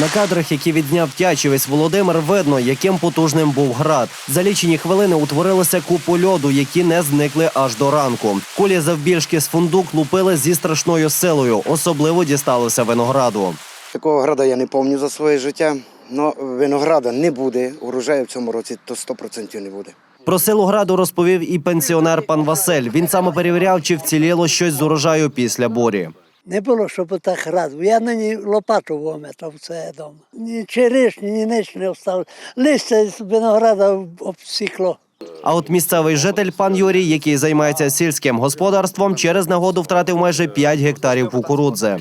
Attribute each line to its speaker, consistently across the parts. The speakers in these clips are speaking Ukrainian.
Speaker 1: На кадрах, які відзняв тячівець Володимир, видно, яким потужним був град. За лічені хвилини утворилися купу льоду, які не зникли аж до ранку. Кулі завбільшки з фундук лупили зі страшною силою. Особливо дісталося винограду.
Speaker 2: Такого града я не пам'ятаю за своє життя. але винограда не буде, урожаю в цьому році то 100% не буде.
Speaker 1: Про силу граду розповів і пенсіонер пан Василь. Він саме перевіряв, чи вціліло щось з урожаю після бурі.
Speaker 3: Не було, щоб так радив. Я нині лопату виметав це вдома. Ні черешні, ні ніч не встав. Листя з винограда обсікло.
Speaker 1: А от місцевий житель пан Юрій, який займається сільським господарством, через нагоду втратив майже 5 гектарів кукурудзи.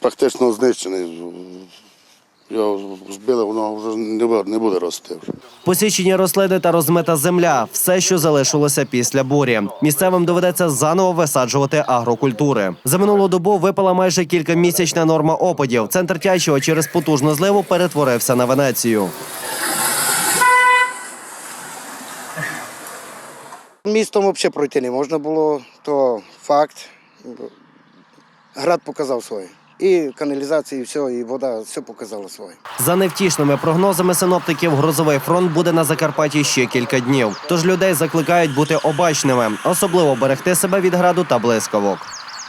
Speaker 4: практично знищений. Його збили, воно вже не буде, не буде рости.
Speaker 1: Посічені рослини та розмита земля все, що залишилося після бурі. Місцевим доведеться заново висаджувати агрокультури. За минулу добу випала майже кількамісячна норма опадів. Центр Тячева через потужну зливу перетворився на Венецію.
Speaker 2: Містом взагалі пройти не можна було, то факт. Град показав своє. І каналізації, і все, і вода, все показала своє.
Speaker 1: За невтішними прогнозами синоптиків, грозовий фронт буде на Закарпатті ще кілька днів. Тож людей закликають бути обачними, особливо берегти себе від граду та блискавок.